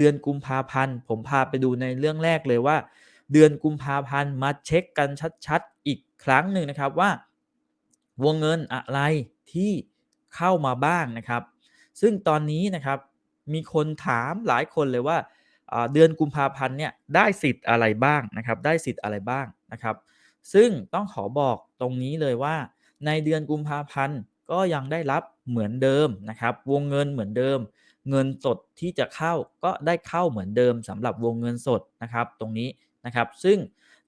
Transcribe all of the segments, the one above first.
เดือนกุมภาพันธ์ ผมพาไปดูในเรื่องแรกเลยว่า เดือนกุมภาพันธ์มาเช็คกันชัดๆ อีกครั้งหนึ่งนะครับว่าวงเงินอะไรที่เข้ามาบ้างนะครับ ซึ่งตอนนี้นะครับมีคนถามหลายคนเลยว่าเดือนกุมภาพันธ์เนี่ยได้สิทธิ์อะไรบ้างนะครับ ได้สิทธิ์อะไรบ้างนะครับ ซึ่งต้องขอบอกตรงนี้เลยว่า ในเดือนกุมภาพันธ์ก็ยังได้รับเหมือนเดิมนะครับ วงเงินเหมือนเดิม เงินสดที่จะเข้าก็ได้เข้าเหมือนเดิมสำหรับวงเงินสดนะครับ ตรงนี้นะครับ ซึ่ง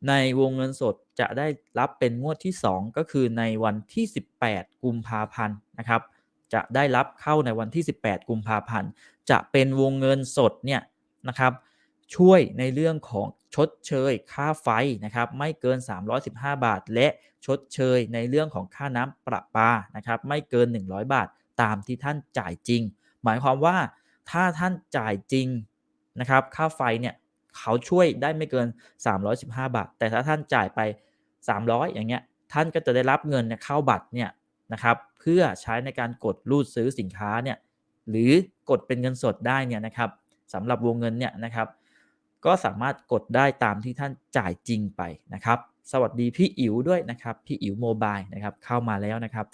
ในวงเงินสดจะได้รับเป็นงวดที่ 2 ก็คือในวันที่ 18 กุมภาพันธ์นะครับ จะได้รับเข้าในวันที่ 18 กุมภาพันธ์ จะเป็นวงเงินสดเนี่ยนะครับ ช่วยในเรื่องของชดเชยค่าไฟนะครับ ไม่เกิน 315 บาท และชดเชยในเรื่องของค่าน้ำประปานะครับ ไม่เกิน 100 บาทตามที่ท่านจ่ายจริง หมายความว่าถ้าท่านจ่ายจริงนะครับค่าไฟเนี่ยเขาช่วยได้ไม่เกิน 315 บาท แต่ถ้าท่านจ่ายไป 300 อย่างเงี้ยท่านก็จะได้รับเงินเนี่ยเข้าบัตรเนี่ยนะครับเพื่อใช้ในการกดรูดซื้อสินค้าเนี่ยหรือกดเป็นเงินสดได้เนี่ยนะครับสำหรับวงเงินเนี่ยนะครับ ก็สามารถกดได้ตามที่ท่านจ่ายจริงไปนะครับ สวัสดีพี่อิ๋วด้วยนะครับพี่อิ๋วโมบายนะครับเข้ามาแล้วนะครับ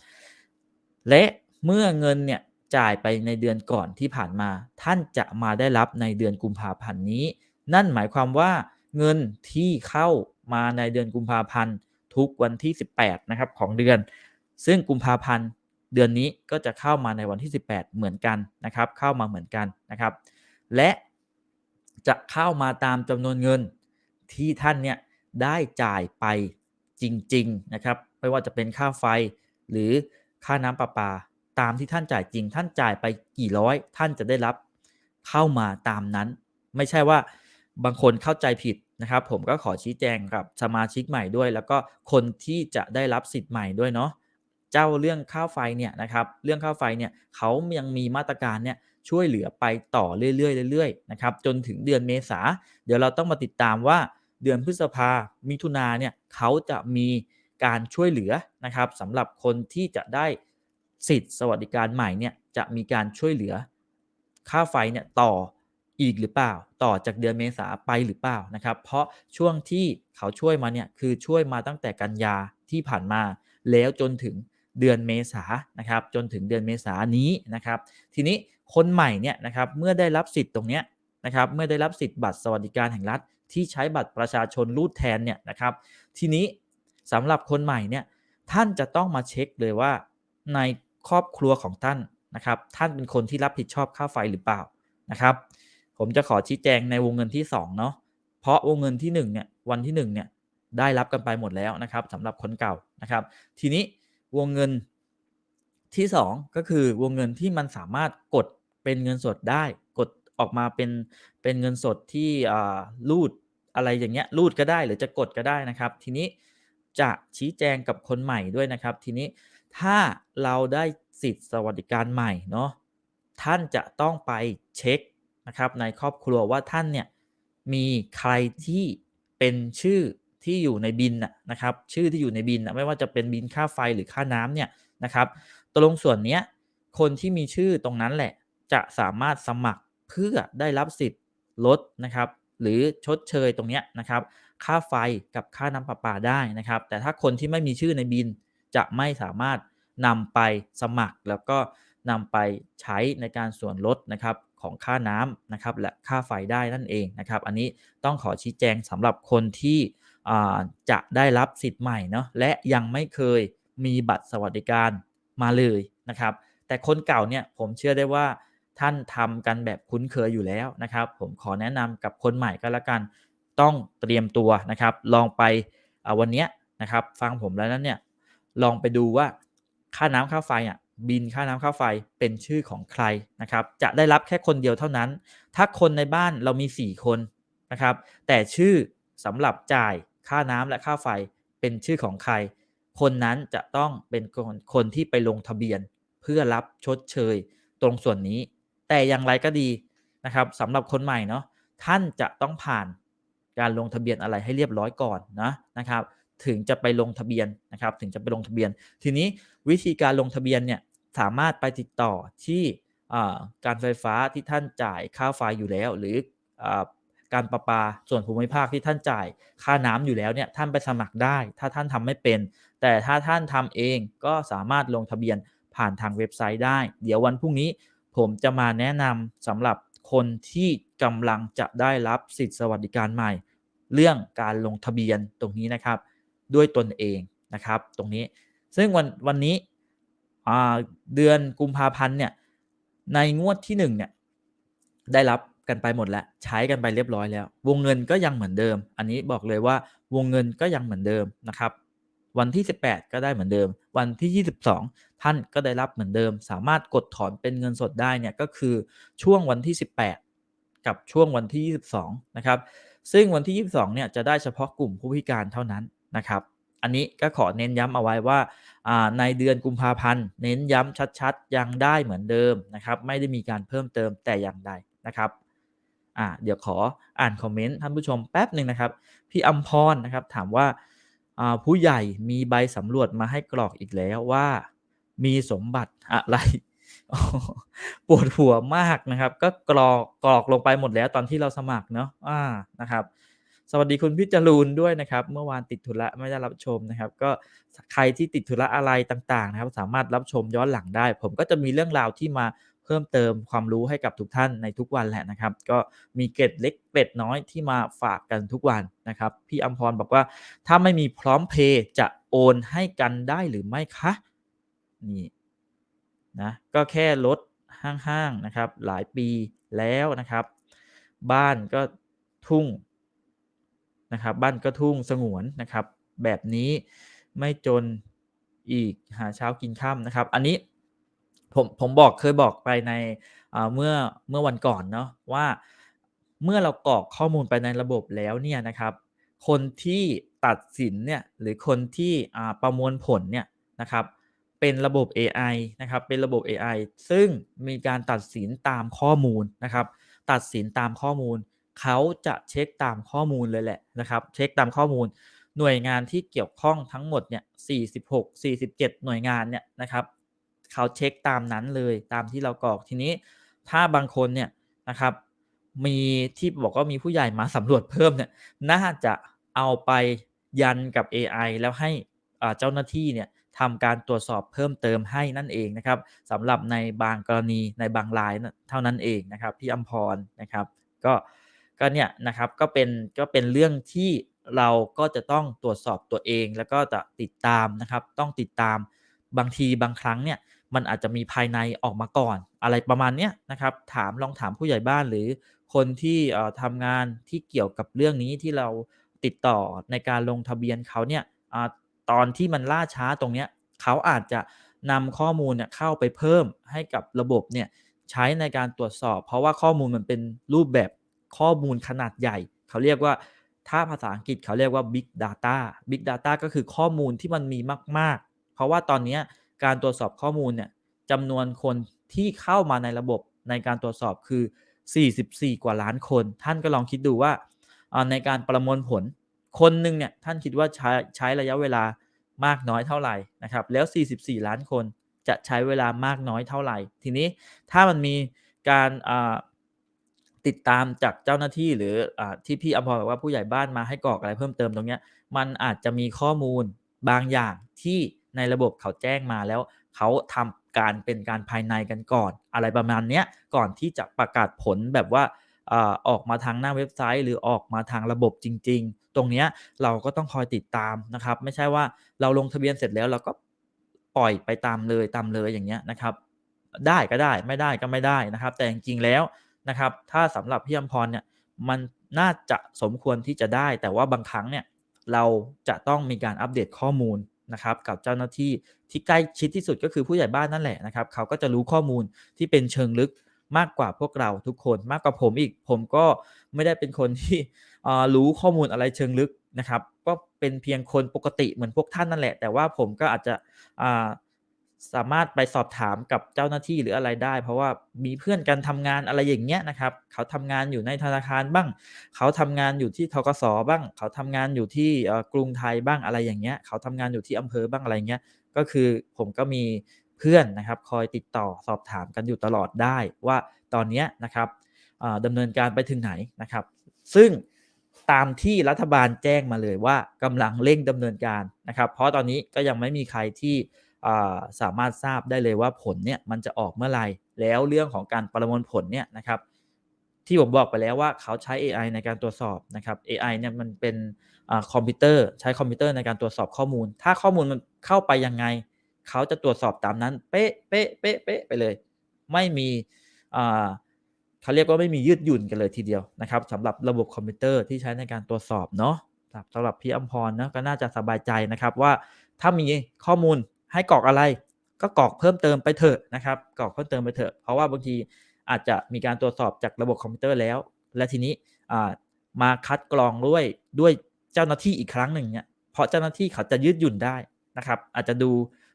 และเมื่อเงินเนี่ย จ่ายไปในเดือนก่อนที่ผ่านมา ท่านจะมาได้รับในเดือนกุมภาพันธ์นี้ นั่นหมายความว่าเงินที่เข้ามาในเดือนกุมภาพันธ์ทุกวันที่ 18นะครับของเดือน ซึ่งกุมภาพันธ์เดือนนี้ก็จะเข้ามาในวันที่ 18 เหมือนกันนะครับ เข้ามาเหมือนกันนะครับ และจะเข้ามาตามจำนวนเงินที่ท่านเนี่ยได้จ่ายไปจริง ๆ นะครับ ไม่ว่าจะเป็นค่าไฟหรือค่าน้ำประปา ตามที่ท่านจ่ายจริง ท่านจ่ายไปกี่ร้อย ท่านจะได้รับเข้ามาตามนั้น ไม่ใช่ว่าบางคนเข้าใจผิดนะครับ ผมก็ขอชี้แจงกับสมาชิกใหม่ด้วย แล้วก็คนที่จะได้รับสิทธิ์ใหม่ด้วยเนาะเจ้าเรื่องค่าไฟเนี่ยนะครับ เรื่องค่าไฟเนี่ยเขายังมีมาตรการเนี่ยช่วยเหลือไปต่อเรื่อยๆเรื่อยๆนะครับจนถึงเดือนเมษาเดี๋ยวเราต้องมาติดตามว่าเดือนพฤษภามิถุนาเนี่ยเขาจะมีการช่วยเหลือนะครับสำหรับคนที่จะได้ สิทธิ์สวัสดิการใหม่เนี่ยจะมีการช่วยเหลือค่าไฟเนี่ยต่ออีกหรือเปล่า ต่อจากเดือนเมษาไปหรือเปล่านะครับ เพราะช่วงที่เขาช่วยมาเนี่ยคือช่วยมาตั้งแต่กันยาที่ผ่านมา แล้วจนถึงเดือนเมษานะครับ จนถึงเดือนเมษานี้นะครับ ทีนี้คนใหม่เนี่ยนะครับเมื่อได้รับสิทธิ์ตรงเนี้ยนะครับเมื่อได้รับสิทธิ์บัตรสวัสดิการแห่งรัฐ ที่ใช้บัตรประชาชนรูดแทนเนี่ยนะครับ ทีนี้สำหรับคนใหม่เนี่ยท่านจะต้องมาเช็คเลยว่าใน ครอบครัวของท่านนะครับ ท่านเป็นคนที่รับผิดชอบค่าไฟหรือเปล่านะครับ ผมจะขอชี้แจงในวงเงินที่2เนาะเพราะวงเงินที่1เนี่ยวันที่1เนี่ยได้รับกันไปหมดแล้วนะครับสำหรับคนเก่านะครับ ทีนี้วงเงินที่ 2 ก็คือวงเงินที่มันสามารถกดเป็นเงินสดได้กดออกมาเป็นเป็นเงินสดที่รูดอะไรอย่างเงี้ยรูดก็ได้หรือจะกดก็ได้นะครับ ทีนี้จะชี้แจงกับคนใหม่ด้วยนะครับ ทีนี้ ถ้าเราได้สิทธิ์สวัสดิการใหม่เนาะท่านจะต้องไปเช็คนะครับในครอบครัวว่าท่านเนี่ยมีใครที่เป็นชื่อที่อยู่ในบินนะครับชื่อที่อยู่ในบินไม่ว่าจะเป็นบินค่าไฟหรือค่าน้ำเนี่ยนะครับตรงส่วนนี้คนที่มีชื่อตรงนั้นแหละจะสามารถสมัครเพื่อได้รับสิทธิ์ลดนะครับหรือชดเชยตรงนี้นะครับค่าไฟกับค่าน้ำประปาได้นะครับ แต่ถ้าคนที่ไม่มีชื่อในบิน จะไม่สามารถนำไปสมัคร แล้วก็นำไปใช้ในการส่วนลดนะครับของค่าน้ำนะครับและค่าไฟได้นั่นเองนะครับ อันนี้ต้องขอชี้แจงสำหรับคนที่จะได้รับสิทธิ์ใหม่เนาะและยังไม่เคยมีบัตรสวัสดิการมาเลยนะครับ แต่คนเก่าเนี่ยผมเชื่อได้ว่าท่านทำกันแบบคุ้นเคยอยู่แล้วนะครับ ผมขอแนะนำกับคนใหม่ก็แล้วกัน ต้องเตรียมตัวนะครับ ลองไปวันนี้นะครับ ฟังผมแล้วนั้นเนี่ย ลองไปดูว่าค่าน้ำค่าไฟอะบินค่าน้ำค่าไฟเป็นชื่อของใครนะครับ จะได้รับแค่คนเดียวเท่านั้น ถ้าคนในบ้านเรามี 4 คนนะครับ แต่ชื่อสำหรับจ่ายค่าน้ำและค่าไฟเป็นชื่อของใคร คนนั้นจะต้องเป็นคนคนที่ไปลงทะเบียนเพื่อรับชดเชยตรงส่วนนี้ แต่อย่างไรก็ดีนะครับสำหรับคนใหม่เนาะท่านจะต้องผ่านการลงทะเบียนอะไรให้เรียบร้อยก่อนนะนะครับ ถึงจะไปลงทะเบียนนะครับ ถึงจะไปลงทะเบียน ทีนี้วิธีการลงทะเบียนเนี่ยสามารถไปติดต่อที่การไฟฟ้าที่ท่านจ่ายค่าไฟอยู่แล้ว หรืออการประปาส่วนภูมิภาคที่ท่านจ่ายค่าน้ำอยู่แล้วเนี่ยท่านไปสมัครได้ ถ้าท่านทำไม่เป็น แต่ถ้าท่านทำเองก็สามารถลงทะเบียนผ่านทางเว็บไซต์ได้ เดี๋ยววันพรุ่งนี้ผมจะมาแนะนำสำหรับคนที่กำลังจะได้รับสิทธิสวัสดิการใหม่ เรื่องการลงทะเบียนตรงนี้นะครับ ด้วยตนเองนะครับ ตรงนี้ซึ่งวันวันนี้เดือนกุมภาพันธ์เนี่ยในงวดที่1เนี่ยได้รับกันไปหมดแล้ว ใช้กันไปเรียบร้อยแล้ว วงเงินก็ยังเหมือนเดิม อันนี้บอกเลยว่าวงเงินก็ยังเหมือนเดิมนะครับ วันที่ 18 ก็ได้เหมือนเดิม วันที่ 22 ท่านก็ได้รับเหมือนเดิม สามารถกดถอนเป็นเงินสดได้เนี่ยก็คือช่วงวันที่ 18 กับช่วงวันที่ 22 นะครับ ซึ่งวันที่ 22 เนี่ยจะได้เฉพาะกลุ่มผู้พิการเท่านั้น นะครับ อันนี้ก็ขอเน้นย้ำเอาไว้ว่าในเดือนกุมภาพันธ์ เน้นย้ำชัดๆ ยังได้เหมือนเดิมนะครับ ไม่ได้มีการเพิ่มเติมแต่อย่างใดนะครับ่าเดี๋ยวขออ่านคอมเมนต์ท่านผู้ชมแป๊บหนึ่งนะครับ พี่อัมพรนะครับถามว่าผู้ใหญ่มีใบสำรวจมาให้กรอกอีกแล้วว่า มีสมบัติอะไร ปวดหัวมากนะครับ ก็กรอกกรอกลงไปหมดแล้วตอนที่เราสมัครเนาะอ่านะครับ สวัสดีคุณพี่จรูนด้วยนะครับ เมื่อวานติดธุระไม่ได้รับชมนะครับ ก็ใครที่ติดธุระอะไรต่างๆนะครับ สามารถรับชมย้อนหลังได้ ผมก็จะมีเรื่องราวที่มาเพิ่มเติมความรู้ให้กับทุกท่านในทุกวันแหละนะครับ ก็มีเกร็ดเล็กเกร็ดน้อยที่มาฝากกันทุกวันนะครับ พี่อัมพรบอกว่าถ้าไม่มีพร้อมเพย์จะโอนให้กันได้หรือไม่คะนี่นะก็แค่ลดห้างๆนะครับ หลายปีแล้วนะครับ บ้านก็ทุ่ง นะครับ บ้านก็ทุ่งสงวนนะครับ แบบนี้ไม่จนอีกหาเช้ากินค่ำนะครับ อันนี้ผมผมบอกเคยบอกไปในเมื่อเมื่อวันก่อนเนาะว่าเมื่อเรากรอกข้อมูลไปในระบบแล้วเนี่ยนะครับ คนที่ตัดสินเนี่ยหรือคนที่ประมวลผลเนี่ยนะครับ เป็นระบบ AI นะครับ เป็นระบบ AI ซึ่งมีการตัดสินตามข้อมูลนะครับ ตัดสินตามข้อมูล เขาจะเช็คตามข้อมูลเลยแหละนะครับ เช็คตามข้อมูลหน่วยงานที่เกี่ยวข้องทั้งหมดเนี่ย46 47 หน่วยงานเนี่ยนะครับเขาเช็คตามนั้นเลยตามที่เรากรอกทีนี้ถ้าบางคนเนี่ยนะครับ มีที่บอกว่ามีผู้ใหญ่มาสำรวจเพิ่มเนี่ยน่าจะเอาไปยันกับ AI แล้วให้เจ้าหน้าที่เนี่ยทำการตรวจสอบเพิ่มเติมให้นั่นเองนะครับสำหรับในบางกรณีในบางรายเท่านั้นเองนะครับ พี่อัมพรนะครับ ก็ ก็เนี่ยนะครับก็เป็นก็เป็นเรื่องที่เราก็จะต้องตรวจสอบตัวเอง แล้วก็จะติดตามนะครับ ต้องติดตามบางทีบางครั้งเนี่ยมันอาจจะมีภายในออกมาก่อน อะไรประมาณเนี้ยนะครับ ถามลองถามผู้ใหญ่บ้านหรือคนที่ทำงานที่เกี่ยวกับเรื่องนี้ที่เราติดต่อในการลงทะเบียนเขาเนี่ยอตอนที่มันล่าช้าตรงเนี้ยเขาอาจจะนำข้อมูลเนี่ยเข้าไปเพิ่มให้กับระบบเนี่ยใช้ในการตรวจสอบ เพราะว่าข้อมูลมันเป็นรูปแบบ ข้อมูลขนาดใหญ่ เขาเรียกว่าถ้าภาษาอังกฤษเขาเรียกว่า Big Data Big Data ก็คือข้อมูลที่มันมีมาก ๆ เพราะว่าตอนนี้การตรวจสอบข้อมูลเนี่ยจำนวนคนที่เข้ามาในระบบในการตรวจสอบคือ 44 กว่าล้านคน ท่านก็ลองคิดดูว่าในการประมวลผลคนหนึ่งเนี่ยท่านคิดว่าใช้ใช้ระยะเวลามากน้อยเท่าไหร่นะครับแล้ว 44 ล้านคนจะใช้เวลามากน้อยเท่าไหร่ ทีนี้ถ้ามันมีการ ติดตามจากเจ้าหน้าที่หรืออที่พี่อภรบอกว่าผู้ใหญ่บ้านมาให้กรอกอะไรเพิ่มเติมตรงนี้มันอาจจะมีข้อมูลบางอย่างที่ในระบบเขาแจ้งมาแล้ว เขาทำการเป็นการภายในกันก่อน อะไรประมาณนี้ก่อนที่จะประกาศผลแบบว่าออกมาทางหน้าเว็บไซต์ หรือออกมาทางระบบจริง ๆ ตรงนี้เราก็ต้องคอยติดตามนะครับ ไม่ใช่ว่าเราลงทะเบียนเสร็จแล้วเราก็ปล่อยไปตามเลยตามเลยอย่างเงี้ยนะครับ ได้ก็ได้ไม่ได้ก็ไม่ได้นะครับ แต่จริงๆแล้ว นะครับ ถ้าสำหรับพี่อมพรเนี่ยมันน่าจะสมควรที่จะได้ แต่ว่าบางครั้งเนี่ยเราจะต้องมีการอัปเดตข้อมูลนะครับกับเจ้าหน้าที่ที่ใกล้ชิดที่สุดก็คือผู้ใหญ่บ้านนั่นแหละนะครับเขาก็จะรู้ข้อมูลที่เป็นเชิงลึกมากกว่าพวกเราทุกคนมากกว่าผมอีก ผมก็ไม่ได้เป็นคนที่รู้ข้อมูลอะไรเชิงลึกนะครับ ก็เป็นเพียงคนปกติเหมือนพวกท่านนั่นแหละ แต่ว่าผมก็อาจจะ สามารถไปสอบถามกับเจ้าหน้าที่หรืออะไรได้ เพราะว่ามีเพื่อนกันทำงานอะไรอย่างเงี้ยนะครับ เขาทำงานอยู่ในธนาคารบ้าง เขาทำงานอยู่ที่ทกสบ้าง เขาทำงานอยู่ที่กรุงไทยบ้างอะไรอย่างเงี้ย เขาทำงานอยู่ที่อำเภอบ้างอะไรเงี้ย ก็คือผมก็มีเพื่อนนะครับคอยติดต่อสอบถามกันอยู่ตลอดได้ว่าตอนเนี้ยนะครับอ่าดำเนินการไปถึงไหนนะครับ ซึ่งตามที่รัฐบาลแจ้งมาเลยว่ากำลังเร่งดำเนินการนะครับ เพราะตอนนี้ก็ยังไม่มีใครที่ สามารถทราบได้เลยว่าผลเนี่ยมันจะออกเมื่อไหร่แล้วเรื่องของการประมวลผลเนี่ยนะครับที่ผมบอกไปแล้วว่าเขาใช้ AI ในการตรวจสอบนะครับ AI เนี่ยมันเป็นอคอมพิวเตอร์ใช้คอมพิวเตอร์ในการตรวจสอบข้อมูล ถ้าข้อมูลมันเข้าไปยังไง เขาจะตรวจสอบตามนั้น เป๊ะเป๊ะเป๊ะเป๊ะไปเลย ไม่มีเขาเรียกว่าไม่มียืดหยุ่นกันเลยทีเดียวนะครับสำหรับระบบคอมพิวเตอร์ที่ใช้ในการตรวจสอบเนาะสำหรับพี่อัมพรนะก็น่าจะสบายใจนะครับว่าถ้ามีข้อมูล ให้กรอกอะไรก็กรอกเพิ่มเติมไปเถอะนะครับ กรอกเพิ่มเติมไปเถอะ เพราะว่าบางทีอาจจะมีการตรวจสอบจากระบบคอมพิวเตอร์แล้ว และทีนี้มาคัดกรองด้วยด้วยเจ้าหน้าที่อีกครั้งหนึ่งเนี่ย เพราะเจ้าหน้าที่เขาจะยืดหยุ่นได้นะครับ อาจจะดู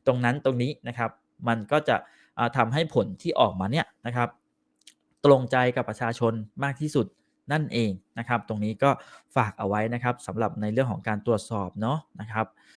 ตรงนั้นตรงนี้นะครับ มันก็จะอ่าทำให้ผลที่ออกมาเนี่ยนะครับ ตรงใจกับประชาชนมากที่สุดนั่นเองนะครับ ตรงนี้ก็ฝากเอาไว้นะครับสำหรับในเรื่องของการตรวจสอบเนาะนะครับ